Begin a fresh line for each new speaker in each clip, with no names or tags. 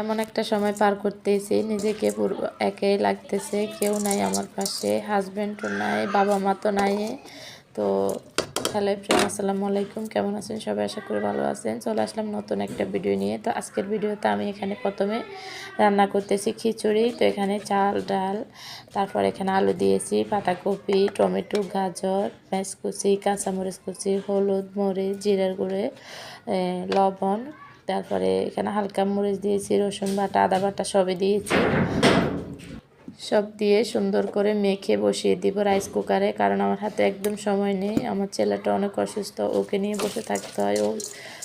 এমন একটা সময় পার করতেছি, নিজেকে পুরো একাই লাগতেছে, কেউ নাই আমার পাশে হাজব্যান্ডও নাই বাবা মা তো নাই। তো হ্যালো ফ্রেন্ড আসসালামু আলাইকুম, কেমন আছেন? সবাই আশা করি ভালো আছেন। চলে আসলাম নতুন একটা ভিডিও নিয়ে। তো আজকের ভিডিওতে আমি এখানে প্রথমে রান্না করতেছি খিচুড়ি। তো এখানে চাল, ডাল, তারপর এখানে আলু দিয়েছি, পাতাকপি, টমেটো, গাজর, পেঁয়াজ কুচি, কাঁচামরিচ কুচি, হলুদ, মরিচ, জিরার গুঁড়ে লবণ তারপরে এখানে হালকা মরিচ দিয়েছি, রসুন বাটা, আদা বাটা সবই দিয়েছি। সব দিয়ে সুন্দর করে মেখে বসিয়ে দিব রাইস কুকারে কারণ আমার হাতে একদম সময় নেই। আমার ছেলেটা অনেক অসুস্থ, ওকে নিয়ে বসে থাকতে হয়। ও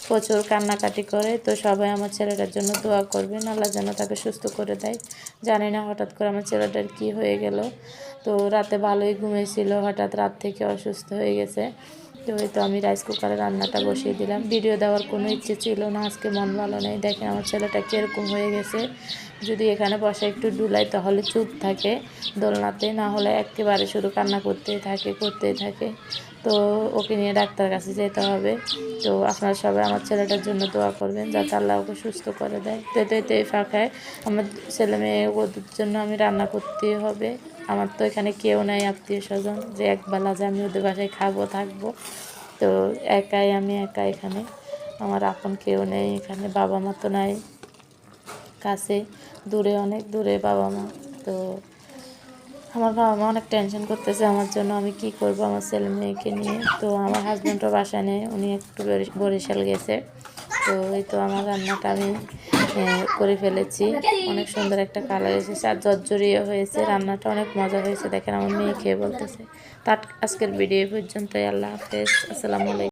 প্রচুর কান্নাকাটি করে। তো সবাই আমার ছেলেটার জন্য দোয়া করবেন, আল্লাহ যেন তাকে সুস্থ করে দেয়। জানি না হঠাৎ করে আমার ছেলেটার কি হয়ে গেল। তো রাতে ভালোই ঘুমিয়েছিল, হঠাৎ রাত থেকে অসুস্থ হয়ে গেছে। তো এই তো আমি রাইস কুকারে রান্নাটা বসিয়ে দিলাম। ভিডিও দেওয়ার কোনো ইচ্ছে ছিল না, আজকে মন ভালো নেই। দেখেন আমার ছেলেটা কীরকম হয়ে গেছে। যদি এখানে বসে একটু ডুলাই তাহলে চুপ থাকে, দোলনাতে না হলে একেবারে শুধু কান্না করতেই থাকে করতেই থাকে। তো ওকে নিয়ে ডাক্তার কাছে যেতে হবে। তো আপনারা সবাই আমার ছেলেটার জন্য দোয়া করবেন, যাতে আল্লাহ ওকে সুস্থ করে দেয়। তো এতে ফাঁকায় আমার ছেলে মেয়ে, ওদের জন্য আমি রান্না করতেই হবে। আমার তো এখানে কেউ নাই, আত্মীয় স্বজন, যে একবেলা যে আমি ওদের বাসায় খাব, থাকব। তো একাই আমি একা এখানে। আমার আপন কেউ নেই, এখানে বাবা মা তো নাই। কাছে, দূরে, অনেক দূরে বাবা মা। তো আমার বাবা মা অনেক টেনশন করতেছে আমার জন্য, আমি কি করব আমার ছেলে মেয়েকে নিয়ে। তো আমার হাজব্যান্ডও বাসায় নেই, উনি একটু বরি- বরিশাল গেছে। তো এই তো আমার রান্নাটা আমি করে ফেলেছি। অনেক সুন্দর একটা কালার এসেছে আর জর্জরিয়ে হয়েছে। রান্নাটা অনেক মজা হয়েছে, দেখেন আমার মেয়ে খেয়ে বলতেছে। তার আজকের ভিডিও পর্যন্তই, আল্লাহ হাফেজ, আসসালামু আলাইকুম।